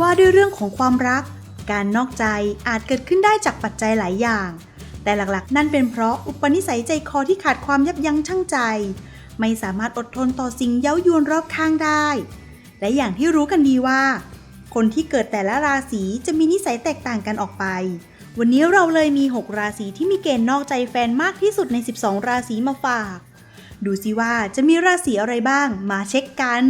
ว่าด้วยเรื่องของความรัก การนอกใจอาจเกิดขึ้นได้จากปัจจัยหลายอย่าง แต่หลักๆ นั่นเป็นเพราะอุปนิสัยใจคอที่ขาดความยับยั้งชั่งใจ ไม่สามารถอดทนต่อสิ่งเย้ายวนรอบข้างได้ และอย่างที่รู้กันดีว่า คนที่เกิดแต่ละราศีจะมีนิสัยแตกต่างกันออกไป วันนี้เราเลยมี 6 ราศีที่มีเกณฑ์นอกใจแฟนมากที่สุดใน 12 ราศีมาฝาก ดูสิว่าจะมีราศีอะไรบ้างมาเช็คกัน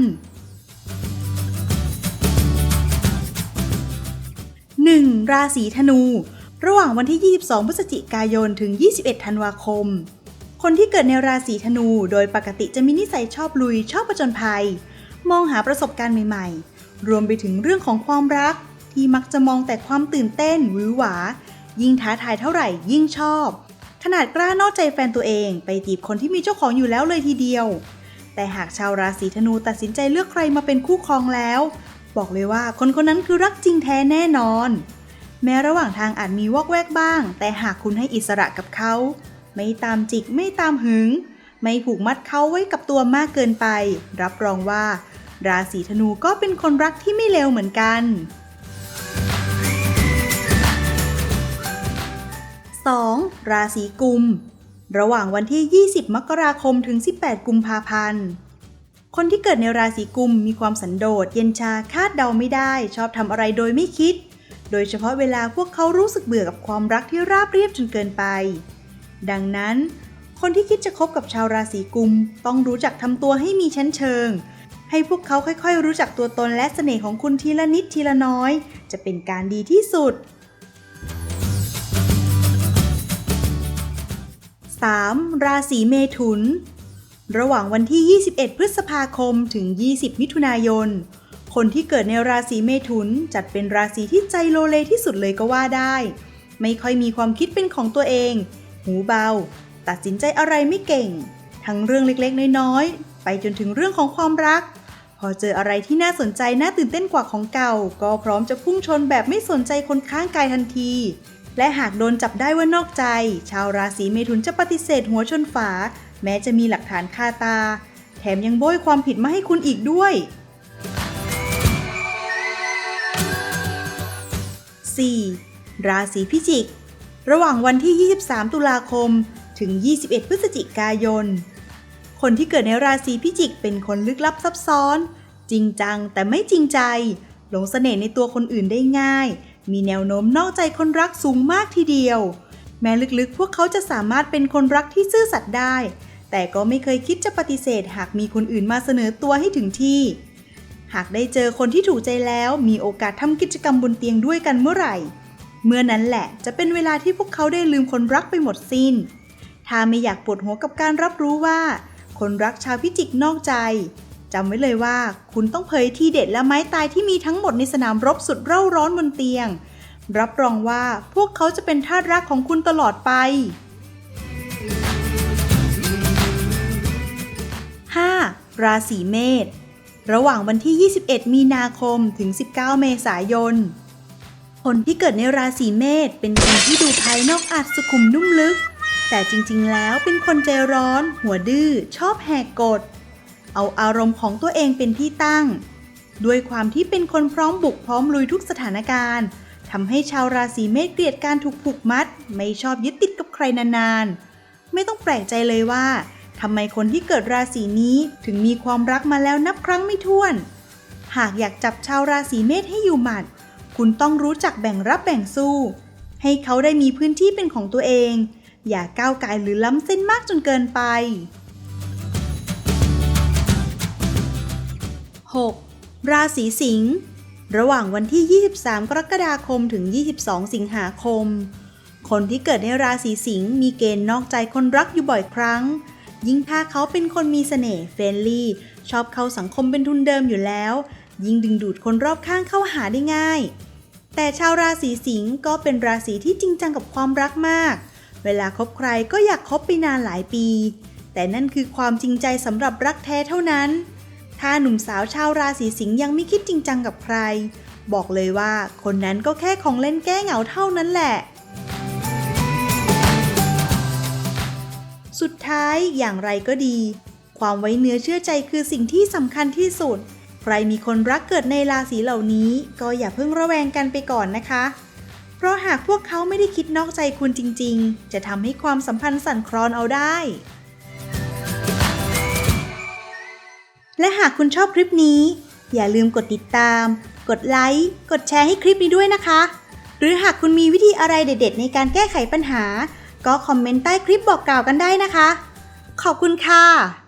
1. ราศีธนู ระหว่างวันที่ 22 พฤศจิกายน ถึง 21 ธันวาคม คนที่เกิดในราศีธนู โดยปกติจะมีนิสัยชอบลุย ชอบประจนภัย มองหาประสบการณ์ใหม่ ๆ รวมไปถึงเรื่องของความรัก ที่มักจะมองแต่ความตื่นเต้นหวือหวา ยิ่งท้าทายเท่าไหร่ยิ่งชอบ ขนาดกล้านอกใจแฟนตัวเองไปจีบคนที่มีเจ้าของอยู่แล้วเลยทีเดียว แต่หากชาวราศีธนูตัดสินใจเลือกใครมาเป็นคู่ครองแล้ว บอกเลยว่าคนคนนั้นคือรักจริงแท้แน่นอน แม้ระหว่างทางอาจมีวอกแวกบ้าง แต่หากคุณให้อิสระกับเขา ไม่ตามจิกไม่ตามหึง ไม่ผูกมัดเขาไว้กับตัวมากเกินไป รับรองว่า ราศีธนูก็เป็นคนรักที่ไม่เลวเหมือนกัน 2. ราศีกุม ระหว่างวันที่ 20 มกราคมถึง 18 กุมภาพันธ์ คนที่เกิดในราศีกุมมีความสันโดษเย็นชาคาดเดาไม่ได้ ชอบทำอะไรโดยไม่คิด โดยเฉพาะเวลาพวกเขารู้สึกเบื่อกับความรักที่ราบเรียบจนเกินไป ดังนั้น คนที่คิดจะคบกับชาวราศีกุม ต้องรู้จักทำตัวให้มีชั้นเชิง ให้พวกเขาค่อยๆ รู้จักตัวตนและเสน่ห์ของคุณทีละนิดทีละน้อย จะเป็นการดีที่สุด 3. ราศีเมถุน ระหว่างวันที่ 21 พฤษภาคมถึง 20 มิถุนายน คนที่เกิดในราศีเมถุนจัดเป็นราศีที่ใจโลเลที่สุดเลยก็ว่าได้ ไม่ค่อยมีความคิดเป็นของตัวเอง หูเบา ตัดสินใจอะไรไม่เก่ง ทั้งเรื่องเล็กๆ น้อยๆ ไปจนถึงเรื่องของความรัก พอเจออะไรที่น่าสนใจน่าตื่นเต้นกว่าของเก่า ก็พร้อมจะพุ่งชนแบบไม่สนใจคนข้างกายทันทีและหากโดนจับได้ว่านอกใจ ชาวราศีเมถุนจะปฏิเสธหัวชนฝา แม้จะมีหลักฐานคาตา แถมยังโบยความผิดมาให้คุณอีกด้วย 4. ราศีพิจิก ระหว่างวันที่ 23 ตุลาคม ถึง 21 พฤศจิกายน คนที่เกิดในราศีพิจิกเป็นคนลึกลับซับซ้อน จริงจังแต่ไม่จริงใจ หลงเสน่ห์ในตัวคนอื่นได้ง่าย มีแนวโน้มนอกใจคนรักสูงมากทีเดียว แม้ลึกๆ พวกเขาจะสามารถเป็นคนรักที่ซื่อสัตย์ได้ แต่ก็ไม่เคยคิดจะปฏิเสธหากมีคนอื่นมาเสนอตัวให้ถึงที่ หากได้เจอคนที่ถูกใจแล้วมีโอกาสทำกิจกรรมบนเตียงด้วยกันเมื่อไหร่ เมื่อนั้นแหละจะเป็นเวลาที่พวกเขาได้ลืมคนรักไปหมดสิ้น ถ้าไม่อยากปวดหัวกับการรับรู้ว่า คนรักชาวพิจิกนอกใจจำไว้เลยว่า คุณต้องเผยทีเด็ดและไม้ตายที่มีทั้งหมดในสนามรบสุดเร่าร้อนบนเตียง รับรองว่าพวกเขาจะเป็นทาสรักของคุณตลอดไป ราศีเมษระหว่างวันที่ 21 มีนาคมถึง 19 เมษายน คนที่เกิดในราศีเมษเป็นคนที่ดูภายนอกอาจสุขุมนุ่มลึก แต่จริงๆ แล้วเป็นคนใจร้อน หัวดื้อ ชอบแหกกฎ เอาอารมณ์ของตัวเองเป็นที่ตั้ง ด้วยความที่เป็นคนพร้อมบุกพร้อมลุยทุกสถานการณ์ทำให้ชาวราศีเมษเกลียดการถูกผูกมัด ไม่ชอบยึดติดกับใครนานๆ ไม่ต้องแปลกใจเลยว่า ทำไมคนที่เกิดราศีนี้ถึงมีความรักมาแล้วนับครั้งไม่ถ้วน หากอยากจับชาวราศีเมษให้อยู่หมัด คุณต้องรู้จักแบ่งรับแบ่งสู้ ให้เขาได้มีพื้นที่เป็นของตัวเอง อย่าก้าวไกลหรือล้ำเส้นมากจนเกินไป 6. ราศีสิงห์ระหว่างวันที่ 23 กรกฎาคมถึง 22 สิงหาคม คนที่เกิดในราศีสิงห์มีเกณฑ์นอกใจคนรักอยู่บ่อยครั้ง ยิ่งถ้าเขาเป็นคนมีเสน่ห์เฟรนลี่ ชอบเข้าสังคมเป็นทุนเดิมอยู่แล้ว ยิ่งดึงดูดคนรอบข้างเข้าหาได้ง่าย แต่ชาวราศีสิงห์ก็เป็นราศีที่จริงจังกับความรักมาก เวลาคบใครก็อยากคบไปนานหลายปี แต่นั่นคือความจริงใจสำหรับรักแท้เท่านั้น ถ้าหนุ่มสาวชาวราศีสิงห์ยังไม่คิดจริงจังกับใคร บอกเลยว่าคนนั้นก็แค่ของเล่นแก้เหงาเท่านั้นแหละ สุดท้ายอย่างไรก็ดี ความไว้เนื้อเชื่อใจคือสิ่งที่สำคัญที่สุด ใครมีคนรักเกิดในราศีเหล่านี้ ก็อย่าเพิ่งระแวงกันไปก่อนนะคะ เพราะหากพวกเขาไม่ได้คิดนอกใจคุณจริง ๆ จะทำให้ความสัมพันธ์สั่นคลอนเอาได้ และหากคุณชอบคลิปนี้ อย่าลืมกดติดตาม กดไลค์ กดแชร์ให้คลิปนี้ด้วยนะคะ หรือหากคุณมีวิธีอะไรเด็ด ๆ ในการแก้ไขปัญหา ก็คอมเมนต์ใต้คลิปบอกกล่าวกันได้นะคะ ขอบคุณค่ะ